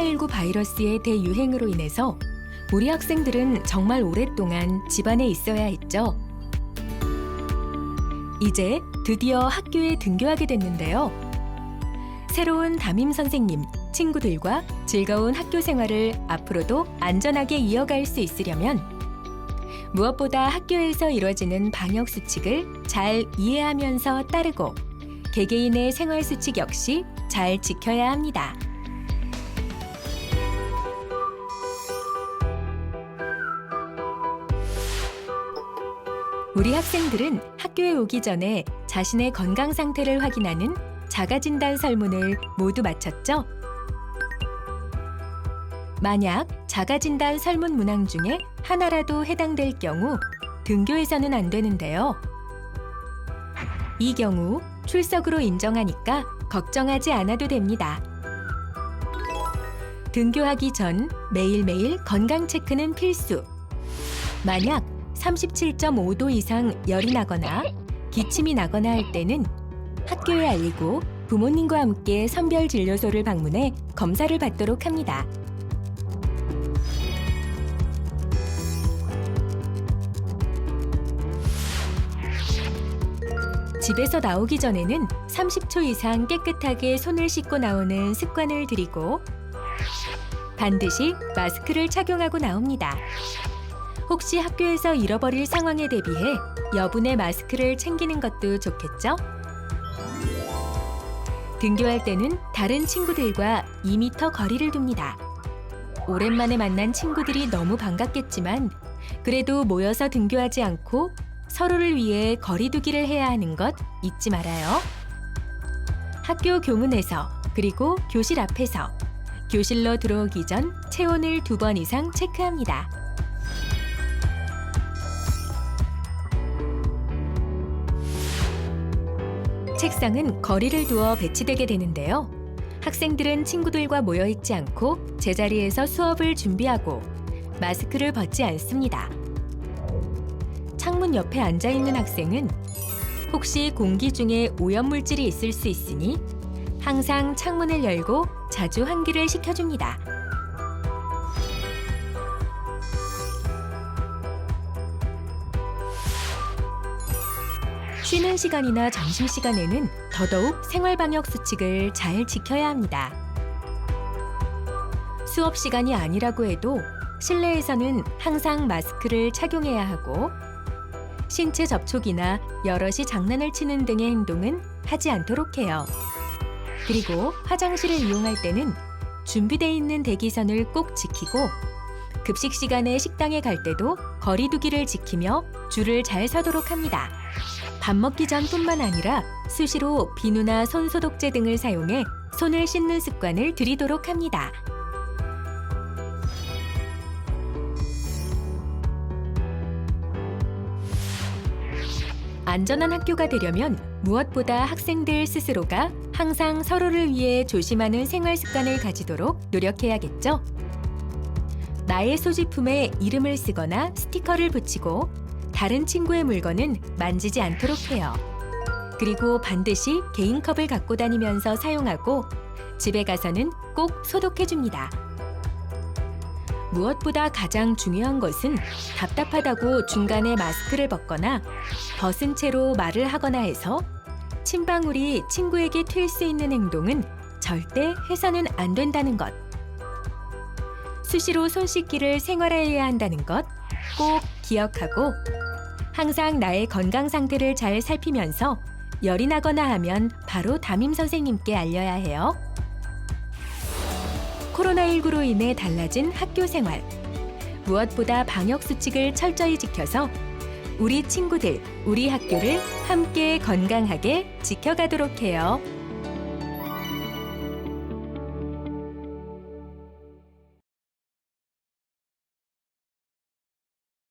코로나19 바이러스의 대유행으로 인해서 우리 학생들은 정말 오랫동안 집안에 있어야 했죠. 이제 드디어 학교에 등교하게 됐는데요. 새로운 담임 선생님, 친구들과 즐거운 학교 생활을 앞으로도 안전하게 이어갈 수 있으려면 무엇보다 학교에서 이뤄지는 방역 수칙을 잘 이해하면서 따르고 개개인의 생활 수칙 역시 잘 지켜야 합니다. 우리 학생들은 학교에 오기 전에 자신의 건강 상태를 확인하는 자가진단 설문을 모두 마쳤죠? 만약 자가진단 설문 문항 중에 하나라도 해당될 경우 등교해서는 안 되는데요. 이 경우 출석으로 인정하니까 걱정하지 않아도 됩니다. 등교하기 전 매일매일 건강 체크는 필수. 만약 37.5도 이상 열이 나거나 기침이 나거나 할 때는 학교에 알리고 부모님과 함께 선별 진료소를 방문해 검사를 받도록 합니다. 집에서 나오기 전에는 30초 이상 깨끗하게 손을 씻고 나오는 습관을 들이고 반드시 마스크를 착용하고 나옵니다. 혹시 학교에서 잃어버릴 상황에 대비해 여분의 마스크를 챙기는 것도 좋겠죠? 등교할 때는 다른 친구들과 2m 거리를 둡니다. 오랜만에 만난 친구들이 너무 반갑겠지만 그래도 모여서 등교하지 않고 서로를 위해 거리두기를 해야 하는 것 잊지 말아요. 학교 교문에서 그리고 교실 앞에서 교실로 들어오기 전 체온을 두 번 이상 체크합니다. 책상은 거리를 두어 배치되게 되는데요. 학생들은 친구들과 모여 있지 않고 제자리에서 수업을 준비하고 마스크를 벗지 않습니다. 창문 옆에 앉아 있는 학생은 혹시 공기 중에 오염물질이 있을 수 있으니 항상 창문을 열고 자주 환기를 시켜줍니다. 쉬는 시간이나 점심 시간에는 더더욱 생활 방역 수칙을 잘 지켜야 합니다. 수업 시간이 아니라고 해도 실내에서는 항상 마스크를 착용해야 하고 신체 접촉이나 여럿이 장난을 치는 등의 행동은 하지 않도록 해요. 그리고 화장실을 이용할 때는 준비되어 있는 대기선을 꼭 지키고 급식 시간에 식당에 갈 때도 거리두기를 지키며 줄을 잘 서도록 합니다. 밥 먹기 전뿐만 아니라 수시로 비누나 손 소독제 등을 사용해 손을 씻는 습관을 들이도록 합니다. 안전한 학교가 되려면 무엇보다 학생들 스스로가 항상 서로를 위해 조심하는 생활 습관을 가지도록 노력해야겠죠. 나의 소지품에 이름을 쓰거나 스티커를 붙이고 다른 친구의 물건은 만지지 않도록 해요. 그리고 반드시 개인 컵을 갖고 다니면서 사용하고 집에 가서는 꼭 소독해 줍니다. 무엇보다 가장 중요한 것은 답답하다고 중간에 마스크를 벗거나 벗은 채로 말을 하거나 해서 침방울이 친구에게 튈 수 있는 행동은 절대 해서는 안 된다는 것. 수시로 손 씻기를 생활화해야 한다는 것 꼭 기억하고 항상 나의 건강 상태를 잘 살피면서 열이 나거나 하면 바로 담임 선생님께 알려야 해요. 코로나19로 인해 달라진 학교 생활. 무엇보다 방역 수칙을 철저히 지켜서 우리 친구들, 우리 학교를 함께 건강하게 지켜가도록 해요.